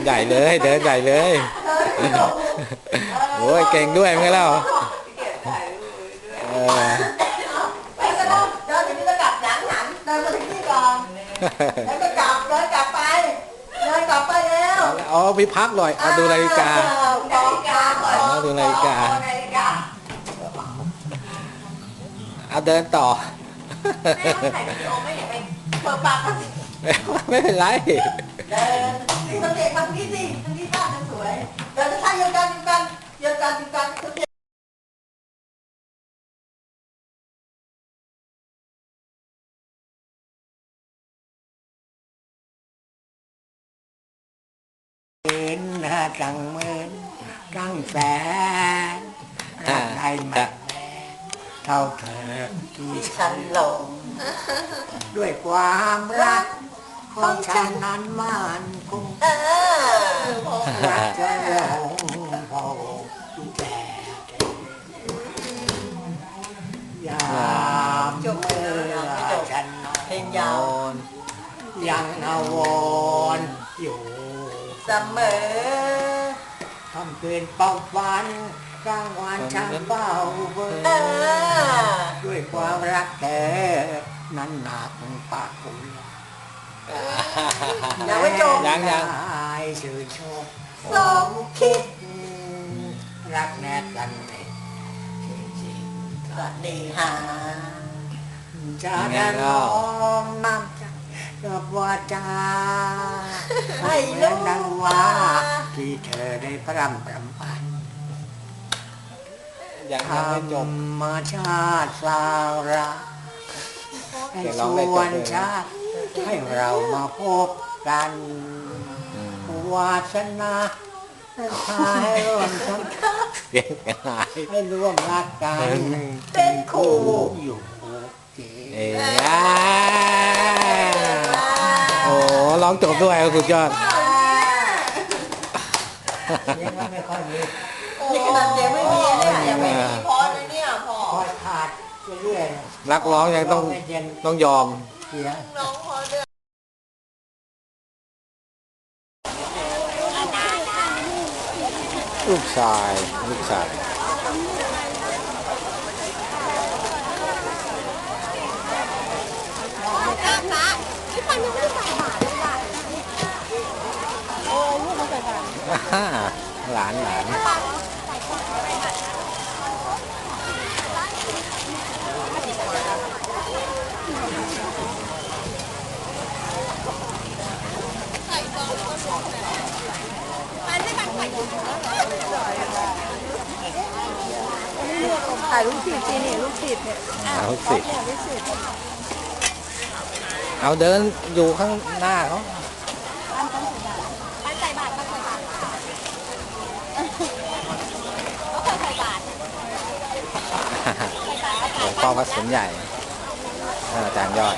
นใหญ่เลย เดินใหญ่เลย โอ้ยเก่งด้วยมั้งเล่าเออไปก็ต้องเดินถึงนี่ก็กลับหลังหันเดินมาถึงนี่ก่อนแล้วก็กลับเดินกลับไปเดินกลับไปแล้วเอาไปพักหน่อยเอาดูนาฬิกานาฬิกาก่อนเอาดูนาฬิกานาฬิกาเอาเดินต่อแม่ต้องถ่ายวิดีโอไม่อย่าไปเปิดปากกันสิ ไม่เป็นไรเดินสิสังเกตทางนี้สิทางนี้ท่ามันสวยเดินท่าเดียวกันเดียวกันเดียวกันเดียวกันสังเกตเห็นหน้าจังเหมือนจังแสนรักใครไม่แพ้เท่าเธอที่ฉันหลง ด้วยความรักของฉันนั้นมันคงเออรักจะหลงพอแต่ยามเมื่อฉันนอนยาวยังอาวรณ์อยู่เสมอทำเกินเป้าฝันกลางวันช่างเบาเบอเอด้วยความรักเธ อนั้นหนักปากคุณยังไม่จบยังยังได้ชื่นชมสมคิด รักแน่กันในจริงสวัสดีฮะๆจะได้น้อมน้ำใจกับวาจาให้เรื่องดังว่าที่เธอได้พร่ำประพันยังธยังไม่จรบรมชาติสาวรัก ให้เดี๋ยวสร้องได้จบวเลยนชาติให้เรามาพบกันอืมวาสนาให้ร่วมทเสียงหายำให้ร่วมรักกันเป็นคู่อยู่เจเอ้ยอ่าโอ้ร้องจบด้วยสุดยอดยังไม่ค่อยมีนี่ขนาดเสียงไม่มีเนี่ยยังไม่มีพอเลยเนี่ยพอคอยขาด เรื่อยนักร้องยังต้องไม่เย็นต้องยอม เสียงน้องพอเรื่องลูกชายลูกชายอ่าหลานหลาน ถ่ายรูปผิดสินี่รูปผิดเนี่ยเอาสิ เนี่ยรูปผิดเอาเดินอยู่ข้างหน้าเขาปันใส่บาทปันใส่บาทก็เคยใส่บาทหลวงพ่อพระสินใหญ่ท่านอาจารย์ยอด